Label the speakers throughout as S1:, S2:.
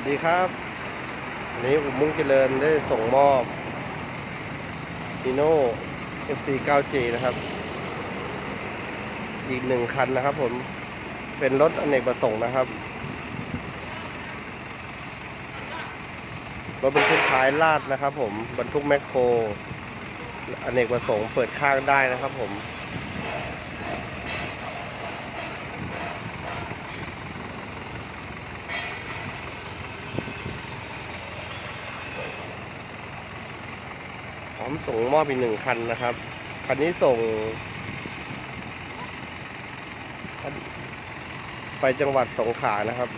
S1: วัสดีครับวันนี้อุมมุ่งเจริญได้ส่งมอบ h ีโน่ FC 9G นะครับ อีกหนึ่งคันนะครับผม เป็นรถอเนกประสงค์นะครับ รถบรรทุกท้ายลาดนะครับผม บรรทุกแมคโครอเนกประสงค์เปิดข้างได้นะครับผม มส่งมอบอีกหนึ่งคันนะครับ คันนี้ส่ง ไปจังหวัดสงขลานะครับ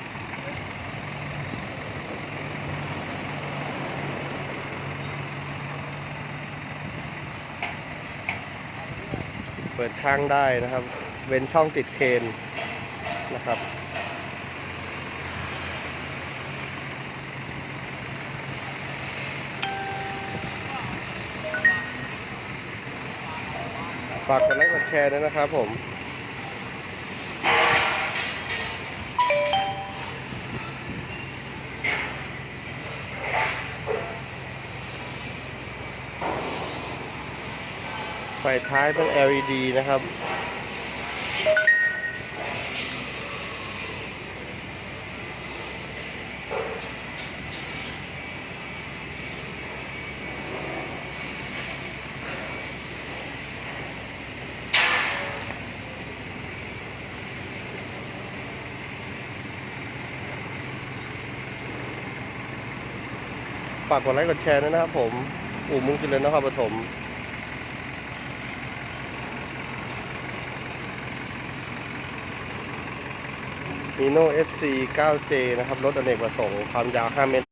S1: เปิดข้างได้นะครับ เว้นช่องติดเคนนะครับ ฝากกดไลค์กดแชร์ด้วยนะครับผมไฟท้ายเป็น LED นะครับ ฝากกดไลค์กดแชร์ด้วยนะครับผม อู่มุ้งเจริญนครปฐมนีโน่ FC 9J นะครับ รถอเนกประสงค์ความยาว 5 เมตร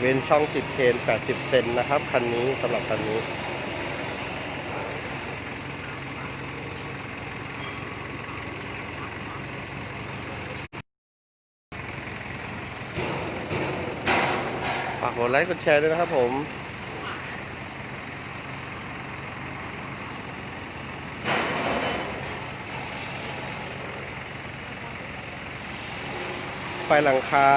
S1: เว้นช่องติดเคน80 เซนนะครับ คันนี้สำหรับคันนี้ ฝากก ดไลค์กดแชร์ด้วยนะครับผมไฟหลังคา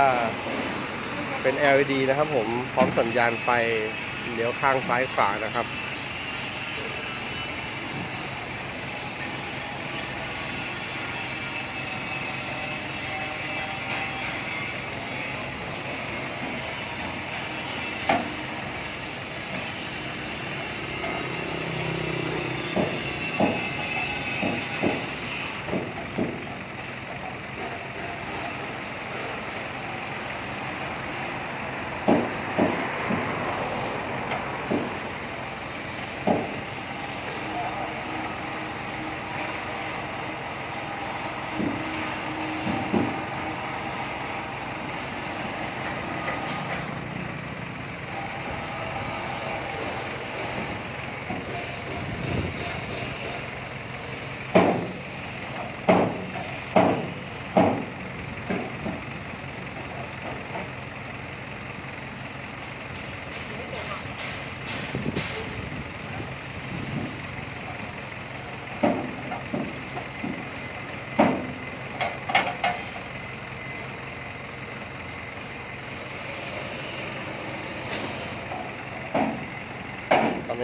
S1: เป็น LED นะครับผม พร้อมสัญญาณไฟเลี้ยวข้างซ้ายขวานะครับ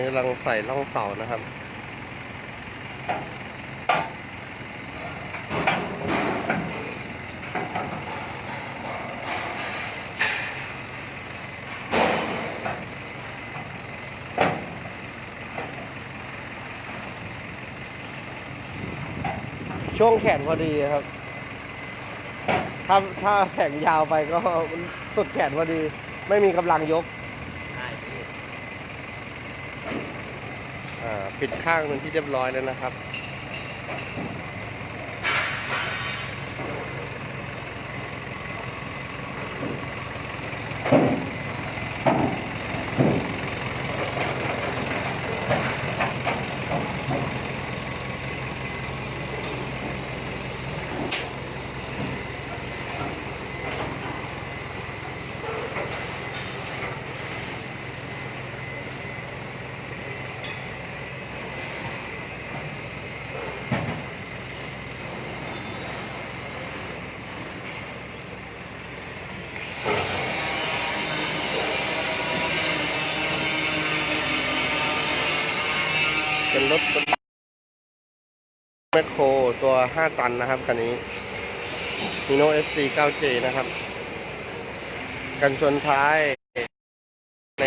S1: นี้กำลังใส่ร่องเสานะครับช่วงแขนพอดีครับ ถ้าถ้าแข่งยาวไปก็สุดแขนพอดี ไม่มีกำลังยก
S2: ได้พี่
S1: อ่า ปิดข้างเป็นที่เรียบร้อยแล้วนะครับ รถแมคโครตัว 5 ตันนะครับคันนี้ Hino SC 9J นะครับ กันชนท้ายใน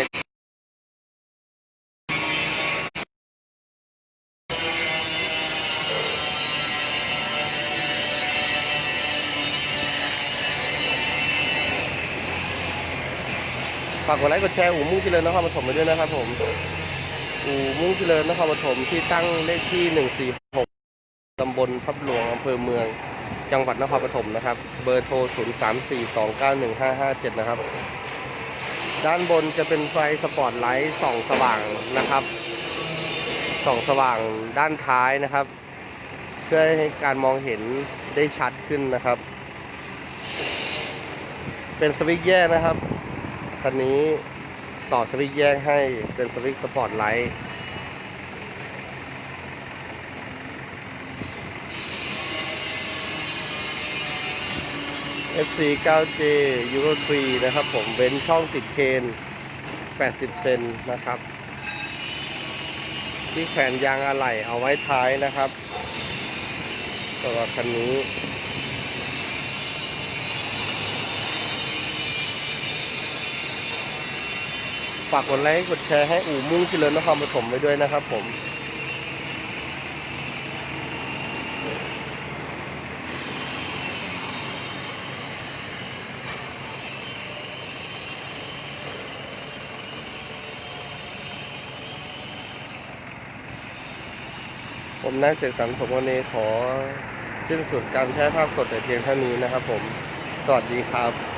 S1: ฝากกดไลค์กดแชร์อู่มุ่งเจริญนะครปฐมไปด้วยนะครับผม อู่มุ่งเจริญนครปฐมที่ตั้งเลขที่ 146 ตำบลทับหลวงอำเภอเมือง จังหวัดนครปฐมนะครับ เบอร์โทร 034291557 นะครับ ด้านบนจะเป็นไฟสปอตไลท์ส่องสว่างนะครับ ส่องสว่างด้านท้ายนะครับ เพื่อให้การมองเห็นได้ชัดขึ้นนะครับ เป็นสวิตช์แยกนะครับคันนี้ ต่อสวิตแยกให้เป็นสวิตสปอตไลท์ FC 9J Euro 3นะครับผมเว้นช่องติดเคน80 เซนนะครับ ที่แขวนยางอะไหล่เอาไว้ท้ายนะครับสำหรับคันนี้ ฝากกดไลค์กดแชร์ให้อู่มุ่งเจริญนครปฐมไว้ด้วยนะครับผมผมนายเสกสรรสมวเนขอสิ้นสุดการแพร่ภาพสดแต่เพียงเท่านี้นะครับผม สวัสดีครับ